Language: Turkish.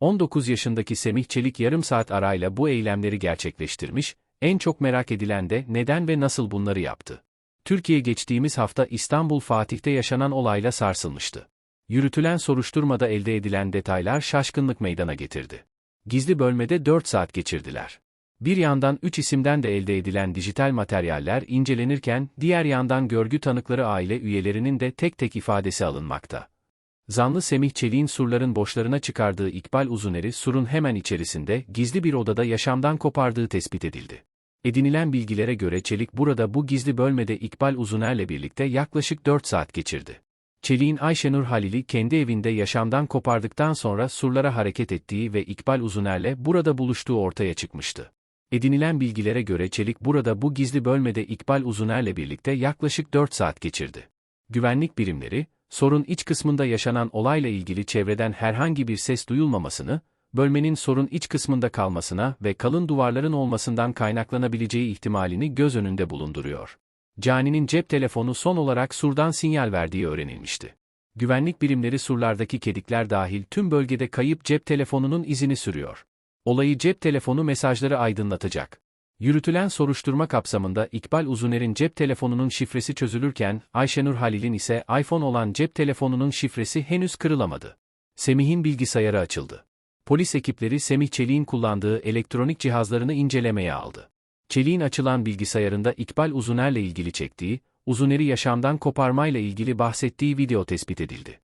19 yaşındaki Semih Çelik yarım saat arayla bu eylemleri gerçekleştirmiş, en çok merak edilen de neden ve nasıl bunları yaptı. Türkiye geçtiğimiz hafta İstanbul Fatih'te yaşanan olayla sarsılmıştı. Yürütülen soruşturmada elde edilen detaylar şaşkınlık meydana getirdi. Gizli bölmede 4 saat geçirdiler. Bir yandan 3 isimden de elde edilen dijital materyaller incelenirken, diğer yandan görgü tanıkları aile üyelerinin de tek tek ifadesi alınmakta. Zanlı Semih Çelik'in surların boşlarına çıkardığı İkbal Uzuner'i surun hemen içerisinde gizli bir odada yaşamdan kopardığı tespit edildi. Edinilen bilgilere göre Çelik burada bu gizli bölmede İkbal Uzuner'le birlikte yaklaşık 4 saat geçirdi. Çelik'in Ayşenur Halil'i kendi evinde yaşamdan kopardıktan sonra surlara hareket ettiği ve İkbal Uzuner'le burada buluştuğu ortaya çıkmıştı. Edinilen bilgilere göre Çelik burada bu gizli bölmede İkbal Uzuner'le birlikte yaklaşık 4 saat geçirdi. Güvenlik birimleri, sorun iç kısmında yaşanan olayla ilgili çevreden herhangi bir ses duyulmamasını, bölmenin sorun iç kısmında kalmasına ve kalın duvarların olmasından kaynaklanabileceği ihtimalini göz önünde bulunduruyor. Cani'nin cep telefonu son olarak surdan sinyal verdiği öğrenilmişti. Güvenlik birimleri surlardaki kedikler dahil tüm bölgede kayıp cep telefonunun izini sürüyor. Olayı cep telefonu mesajları aydınlatacak. Yürütülen soruşturma kapsamında İkbal Uzuner'in cep telefonunun şifresi çözülürken, Ayşenur Halil'in ise iPhone olan cep telefonunun şifresi henüz kırılamadı. Semih'in bilgisayarı açıldı. Polis ekipleri Semih Çelik'in kullandığı elektronik cihazlarını incelemeye aldı. Çelik'in açılan bilgisayarında İkbal Uzuner'le ilgili çektiği, Uzuner'i yaşamdan koparmayla ilgili bahsettiği video tespit edildi.